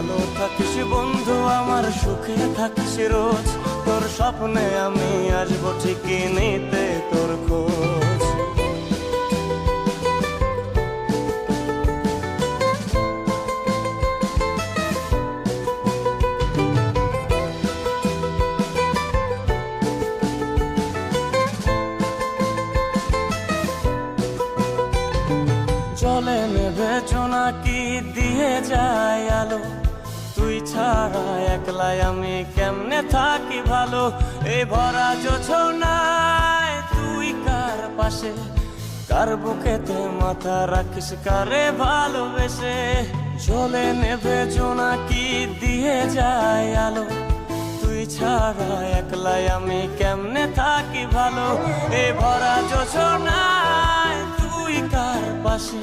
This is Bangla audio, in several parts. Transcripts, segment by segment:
ভালো থাকিস বন্ধু, আমার সুখে থাকিস রোজ। তোর স্বপ্নে আমি আসব ঠিকই নিতে তোর খোঁজ। চলে নেবে কি দিয়ে যায় আলো। ছাড়া একলাই আমি কেমনে থাকি ভালো? এ ভরা যোছনায় তুই কার পাশে? কার বুকেতে মাথা রাখিস, কারে ভালোবেসে? চলে নেবে কি দিয়ে যায় আলো। তুই ছাড়া একলাই আমি কেমনে থাকি ভালো? এ ভরা যোছনায় তুই কার পাশে?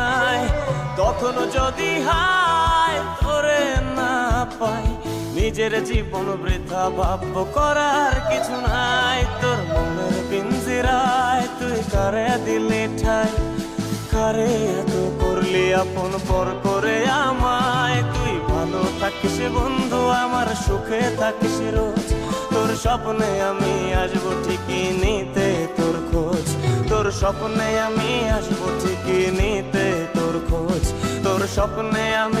তখন যদি হায় তোরে না পাই। নিজের জীবন বৃথা ভাব্য করার কিছু নাই। তোর মনের পিঞ্জিরায় তুই কারে দিলি ঠাই? কারে এত করলি আপন পর করে আমায়? তুই ভালো থাকিস বন্ধু, আমার সুখে থাকিস রোজ। তোর স্বপ্নে আমি আসব ঠিকই নিতে তোর খোঁজ। তোর স্বপ্নে আমি আসব ঠিকই নিতে তোর স্বপ্নে আমি আসব